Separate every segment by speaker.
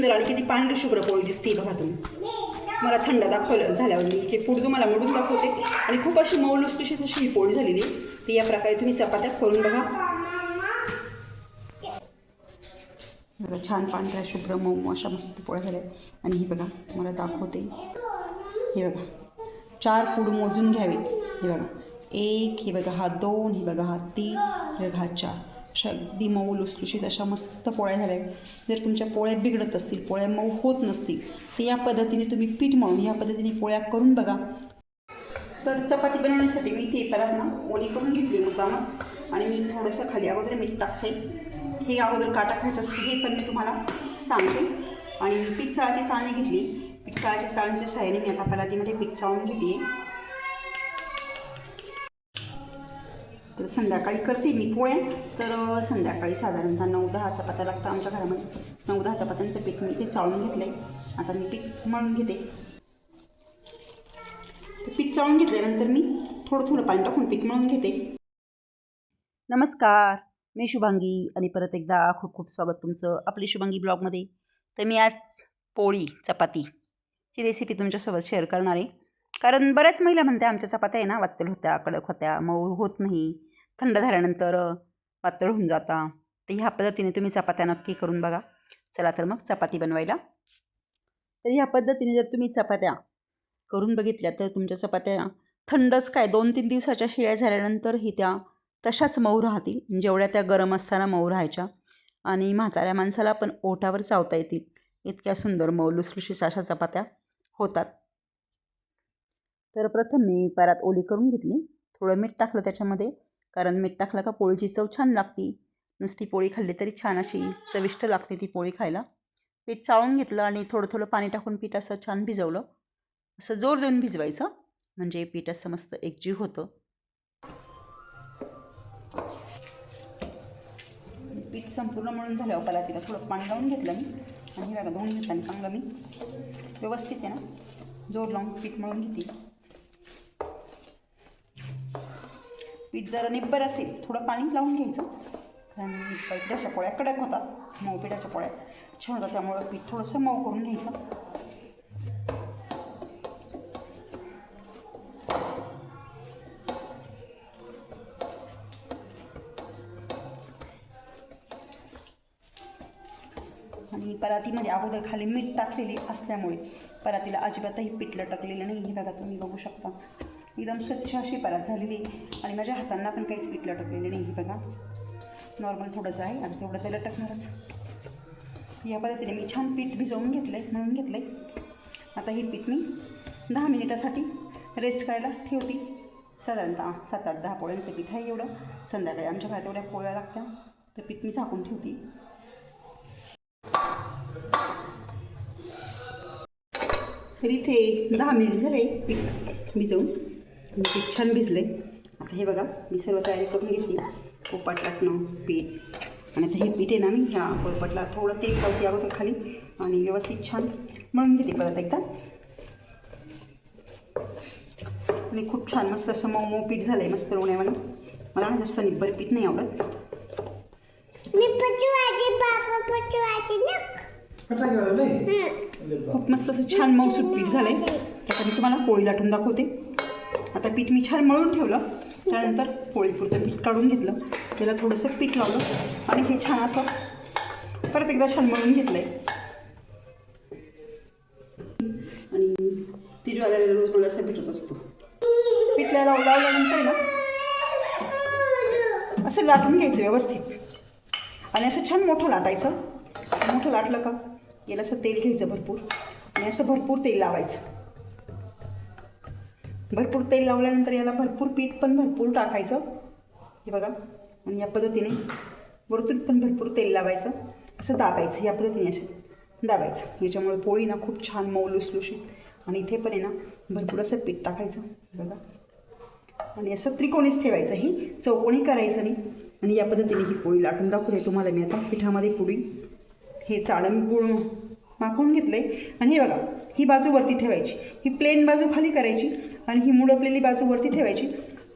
Speaker 1: सुंदर आणि किती पांढरी शुभ्र पोळी दिसते बघा तुम्ही. मला थंड दाखवलं झाल्यावर मी जे पुढं तुम्हाला मोडून दाखवते. आणि खूप अशी मऊ लुसलुशीत अशी ही पोळी झालेली ती या प्रकारे तुम्ही चपात्या करून बघा. बघा छान पांढऱ्या शुभ्र मऊ मऊ अशा मस्त पोळ्या झाल्या आणि ही बघा तुम्हाला दाखवते. हे बघा चार पूड मोजून घ्यावे. हे बघा एक हे बघा हा दोन हे बघा हा तीन हे बघा हा चार. अशा अगदी मऊ लुसलुशीत अशा मस्त पोळ्या झाल्या जर तुमच्या पोळ्या बिघडत असतील पोळ्या मऊ होत नसतील तर या पद्धतीने तुम्ही पीठ मळून या पद्धतीने पोळ्या करून बघा. तर चपाती बनवण्यासाठी मी ते परत ना ओली करून घेतली मुद्दामच. आणि मी थोडंसं खाली अगोदर मीठ टाकते हे अगोदर का टाकायचं असतं हे पण मी तुम्हाला सांगते. आणि पीठ चाळाची चाळणी घेतली. पीठ चाळाच्या चाळणीच्या सहाय्याने मी आता परातीमध्ये पीठ चाळून घेते. तर संध्याकाळी करते मी पोळ्या. तर संध्याकाळी साधारणतः नऊ दहा चपात्या लागतात आमच्या घरामध्ये. नऊ दहा चपात्यांचं पीठ मी ते चाळून घेतलं आहे आता मी पीठ मळून घेते. पीठ चाळून घेतल्यानंतर मी थोडं थोडं पाणी टाकून पीठ मळून घेते. नमस्कार. मी शुभांगी आणि परत एकदा खूप खूप स्वागत तुमचं आपली शुभांगी ब्लॉगमध्ये. तर मी आज पोळी चपातीची रेसिपी तुमच्यासोबत शेअर करणार आहे. कारण बऱ्याच महिला म्हणत्या आमच्या चपात्या आहे ना वात्तल होत्या कडक होत्या मऊ होत नाही. थंड झाल्यानंतर पातळ होऊन जाता. तर ह्या पद्धतीने तुम्ही चपात्या नक्की करून बघा. चला तर मग चपाती बनवायला. तर ह्या पद्धतीने जर तुम्ही चपात्या करून बघितल्या तर तुमच्या चपात्या थंडच काय दोन तीन दिवसाच्या शिळ्या झाल्यानंतर ही त्या तशाच मऊ राहतील. जेवढ्या त्या गरम असताना मऊ राहायच्या. आणि म्हाताऱ्या माणसाला पण ओठावर चावता येतील. इतक्या सुंदर मऊ लुसलुशीस अशा चपात्या होतात. तर प्रथम मी परात ओली करून घेतली. थोडं मीठ टाकलं त्याच्यामध्ये. कारण मीठ टाकलं का पोळीची चव छान लागती. नुसती पोळी खाल्ली तरी छान अशी चविष्ट लागते ती पोळी खायला. पीठ चाळून घेतलं आणि थोडं थोडं पाणी टाकून पीठ असं छान भिजवलं. असं जोर देऊन भिजवायचं. म्हणजे पीठ असं मस्त एकजीव होतं. पीठ संपूर्ण म्हणून झाल्यावर पहिला तिला थोडं पाणी लावून घेतलं मी. आणि बघा धुवून घेतलं आणि चांगलं मी. व्यवस्थित आहे ना? जोर लावून पीठ मळून घेते. पीठ जरा निब्बर असेल थोडं पाणी लावून घ्यायचं. कारण पिठाच्या पोळ्या कडक होतात मऊ पिठाच्या पोळ्या. छान होतात त्यामुळं पीठ थोडंसं मऊ करून घ्यायचं. आणि परातीमध्ये अगोदर खाली मीठ टाकलेली असल्यामुळे परातीला अजिबातही पीठ लटकलेलं नाही. हे बघा तुम्ही बघू शकता. एकदम स्वच्छ अशी परत झालेली. आहे आणि माझ्या हातांना पण काहीच पीठ लटकलेलं नाही हे बघा. नॉर्मल थोडंसं आहे. आणि तेवढं ते लटकणारच. या पद्धतीने मी छान पीठ भिजवून घेतलं आहे म्हणून घेतलं आहे आता हे पीठ मी दहा मिनिटासाठी रेस्ट करायला ठेवते. साधारणतः सात आठ दहा पोळ्यांचं पीठ आहे एवढं. संध्याकाळी आमच्या घरात एवढ्या पोळ्या लागत्या. तर पीठ मी झाकून ठेवते. तर इथे दहा मिनिट झाले पीठ भिजवून. पीठ छान भिजले. आता हे बघा मी सर्व तयारी करून घेतली. पोपाट टाकणं पीठ. आणि आता हे पीठ आहे ना मी ह्या पोळपाटला थोडं तेल लावते अगोदर खाली. आणि व्यवस्थित छान मळून घेते परत एकदा. आणि खूप छान मस्त असं मऊ मऊ पीठ झालं आहे मस्त लोण्यावानी मला ना जास्त निब्बर पीठ नाही आवडत. खूप मस्त असं छान मऊसूत पीठ झालं आहे आता मी तुम्हाला पोळी लाटून दाखवते. आता पीठ मी छान मळून ठेवलं. त्यानंतर पोळीपुरतं पीठ काढून घेतलं. त्याला थोडंसं पीठ लावलं आणि हे छान असं परत एकदा छान मळून घेतलं आहे आणि तिजवाल्याला रोज मला असं भेटत असतो. पीठला लाव लावल्यानंतर ना असं लाटून घ्यायचं व्यवस्थित. आणि असं छान मोठं लाटायचं. मोठं लाटलं का याला असं तेल घ्यायचं भरपूर. आणि असं भरपूर तेल लावायचं. भरपूर तेल लावल्यानंतर याला भरपूर पीठ पण भरपूर टाकायचं. हे बघा आणि या पद्धतीने वरतून पण भरपूर तेल लावायचं. असं दाबायचं या पद्धतीने असं दाबायचं. याच्यामुळे पोळी ना खूप छान मऊ लुसलुशीत. आणि इथे पण आहे ना भरपूर असं पीठ टाकायचं. हे बघा. आणि असं त्रिकोणीच ठेवायचं ही चौकोणी करायचं नाही. आणि या पद्धतीने ही पोळी लाटून दाखवते तुम्हाला मी आता. पिठामध्ये पोळी हे चाळण मी पूर्ण माखून घेतलं आहे आणि हे बघा ही बाजू वरती ठेवायची. ही प्लेन बाजू खाली करायची आणि ही मुडपलेली बाजू वरती ठेवायची.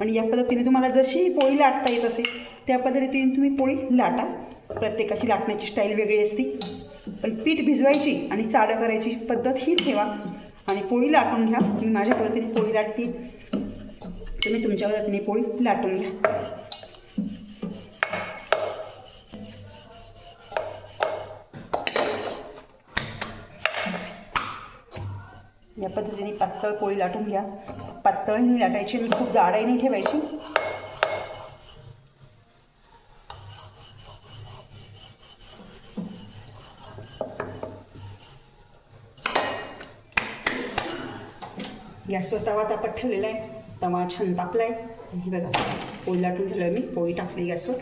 Speaker 1: आणि या पद्धतीने तुम्हाला जशी ही पोळी लाटता येत असेल त्या पद्धतीने तुम्ही पोळी लाटा. प्रत्येकाची लाटण्याची स्टाईल वेगळी असते. पण पीठ भिजवायची आणि चाळं करायची पद्धत ही ठेवा. आणि पोळी लाटून घ्या. मी माझ्या पद्धतीने पोळी लाटते. तुम्ही तुमच्या पद्धतीने पोळी लाटून घ्या. या पद्धतीने पातळ पोळी लाटून घ्या. पातळही नाही लाटायची आणि खूप जाडही नाही ठेवायची. गॅसवर तवा तापत ठेवलेला आहे. तवा छान तापला आहे आणि हे बघा पोळी लाटून झालं मी. पोळी टाकली गॅसवर.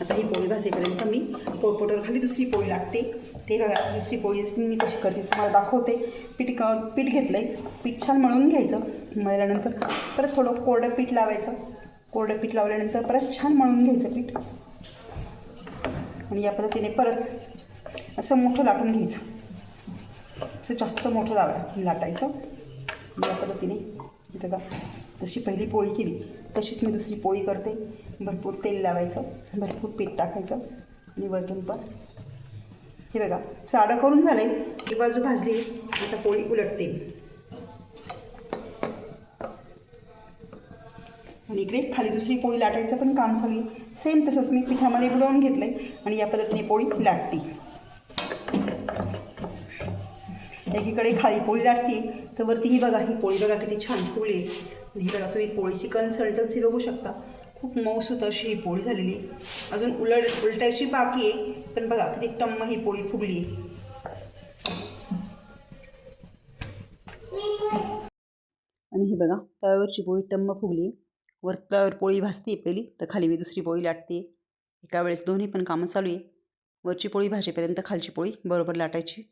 Speaker 1: आता ही पोळी भाजेपर्यंत मी पोळपोटावर खाली दुसरी पोळी लागते ते बघा दुसरी पोळी मी कशी करते तुम्हाला दाखवते. पीठ क पीठ घेतलं आहे पीठ छान मळून घ्यायचं. मळल्यानंतर परत थोडं कोरडं पीठ लावायचं. कोरडं पीठ लावल्यानंतर परत छान मळून घ्यायचं पीठ. आणि या पद्धतीने परत असं मोठं लाटून घ्यायचं. असं जास्त मोठं लावा लाटायचं. या पद्धतीने इथं का जशी पहिली पोळी केली तशीच मी दुसरी पोळी करते. भरपूर तेल लावायचं भरपूर पीठ टाकायचं. आणि वरतून पण हे बघा साडं करून झालं आहे ही बाजू भाजली आता पोळी उलटते. आणि इकडे खाली दुसरी पोळी लाटायचं पण काम चालू आहे. सेम तसंच मी पिठामध्ये बुडवून घेतलं आहे आणि या पद्धतीने पोळी लाटते. एकीकडे खाली पोळी लाटते तर वरती ही बघा ही पोळी बघा किती छान पोळी आहे. आणि ही बघा तुम्ही पोळीची कन्सल्टन्सी बघू शकता. खूप मऊसूत अशी ही पोळी झालेली आहे. अजून उलट उलटायची बाकी आहे पण बघा किती टम्म ही पोळी फुगली आहे. आणि ही बघा तव्यावरची पोळी टम्म फुगली. वर तव्यावर पोळी भाजते पहिली तर खाली मी दुसरी पोळी लाटते. एका वेळेस दोन्ही पण कामं चालू आहे. वरची पोळी भाजेपर्यंत खालची पोळी बरोबर लाटायची.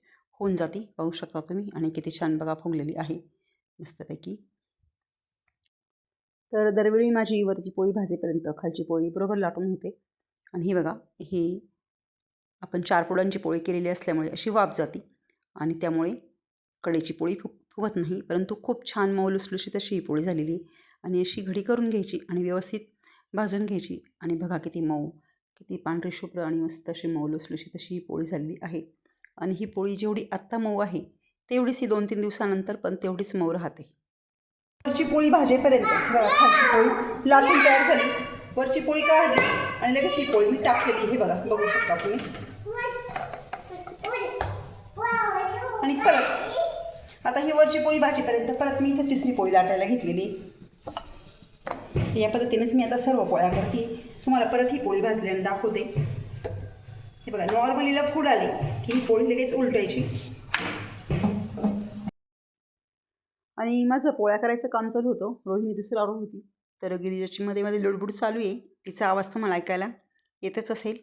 Speaker 1: होऊन जाते पाहू शकता तुम्ही. आणि किती छान बघा फुगलेली आहे. मस्तपैकी. तर दरवेळी माझी वरची पोळी भाजेपर्यंत खालची पोळी बरोबर लाटून होते. आणि ही बघा हे आपण चार पोळ्यांची पोळी केलेली असल्यामुळे अशी वाफ जाते. आणि त्यामुळे कडेची पोळी फुग फुगत नाही परंतु खूप छान मऊ लुसलुशीत अशी ही पोळी झालेली आणि अशी घडी करून घ्यायची आणि व्यवस्थित भाजून घ्यायची. आणि बघा किती मऊ किती पांढरी शुभ्र आणि मस्त अशी मऊ लुसलुशीत अशी ही पोळी झालेली आहे. आणि ही पोळी जेवढी आत्ता मऊ आहे तेवढीच ही दोन तीन दिवसानंतर पण तेवढीच मऊ राहते. वरची पोळी भाजेपर्यंत बघा खालची पोळी लाटून तयार झाली. वरची पोळी काढली आणि लगेच ही पोळी मी टाकलेली हे बघा बघू शकता तुम्ही. आणि परत आता ही वरची पोळी भाजीपर्यंत परत मी इथं तिसरी पोळी लाटायला घेतलेली. या पद्धतीनेच मी आता सर्व पोळ्या करते. तुम्हाला परत ही पोळी भाजल्याने दाखवते हे बघा नॉर्मलीला फूड आली की ही पोळी लगेच उलटायची. आणि माझं पोळ्या करायचं काम चालू होतं. रोहिणी दुसरं आवडत होती. तर गिरिजाची मध्ये मध्ये लुडबुड चालू आहे. तिचा आवाज तुम्हाला ऐकायला येतच असेल.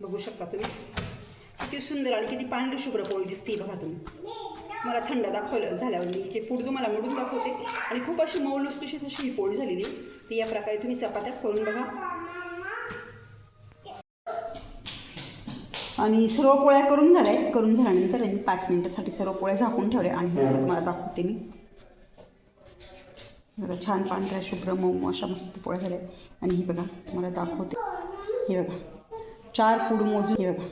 Speaker 1: बघू शकता तुम्ही. किती सुंदर आणि किती पांढरी शुभ्र पोळी दिसते बघा तुम्ही. मला थंड दाखवलं झाल्यावर मी जे पुढं तुम्हाला मिळून दाखवते. आणि खूप अशी मऊ लुसलुशीत अशी ही पोळी झालेली ती या प्रकारे तुम्ही चपात्यात करून बघा. आणि सर्व पोळ्या करून झाल्या. करून झाल्यानंतर मी पाच मिनिटासाठी सर्व पोळ्या झाकून ठेवल्या आणि तुम्हाला दाखवते मी. बघा छान पांढऱ्या शुभ्र मऊ मऊ अशा मस्त पोळ्या झाल्या. आणि ही बघा तुम्हाला दाखवते. हे बघा. चार पूड मोजून हे बघा.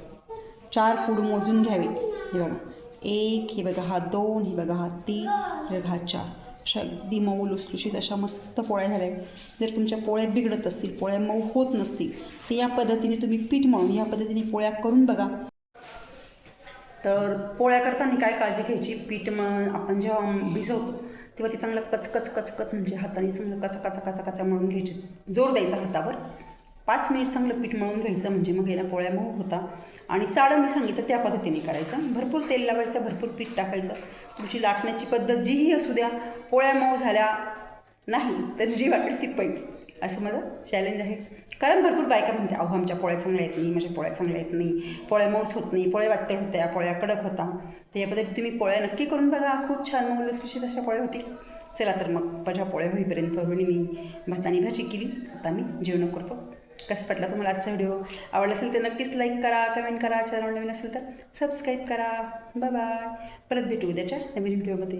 Speaker 1: चार पूड मोजून घ्यावे. हे बघा. एक हे बघा हा दोन हे बघा हा तीन हे बघा हा चार. अशा अगदी मऊ लुसलुशीत अशा मस्त पोळ्या झाल्या. जर तुमच्या पोळ्या बिघडत असतील पोळ्या मऊ होत नसतील तर या पद्धतीने तुम्ही पीठ मळून या पद्धतीने पोळ्या करून बघा. तर पोळ्या करताना काय काळजी घ्यायची? पीठ मग आपण जेव्हा भिजवतो तेव्हा ते चांगलं कचकच कचकच म्हणजे हाताने चांगलं कचा कचा कचा कचा मळून घ्यायचे. जोर द्यायचा हातावर. पाच मिनिट चांगलं पीठ मळून घ्यायचं म्हणजे मग याला पोळ्या मऊ होता. आणि चाळं मी सांगितलं त्या पद्धतीने करायचं. भरपूर तेल लावायचं भरपूर पीठ टाकायचं. तुमची लाटण्याची पद्धत जीही असू द्या पोळ्या मऊ झाल्या नाही तर जी वाटेल ती पैच असं माझं चॅलेंज आहे. कारण भरपूर बायका म्हणते अहो आमच्या पोळ्या चांगल्या येत नाही माझ्या पोळ्या चांगल्या येत नाही. पोळ्या मऊस होत नाही पोळ्या वातळ होत्या पोळ्या कडक होता. तर या तुम्ही पोळ्या नक्की करून बघा. खूप छान मऊ लुसलुशीत अशा पोळ्या होतील. चला तर मग माझ्या पोळ्या होईपर्यंत रोहिणी मी भातानी भाजी केली. आता मी जेवण करतो. कसं पडला तुम्हाला आजचा व्हिडिओ आवडला असेल तर नक्कीच लाईक करा कमेंट करा चॅनल नवीन असेल तर सबस्क्राईब करा. बाय बाय परत भेटू उद्याच्या नवीन व्हिडिओमध्ये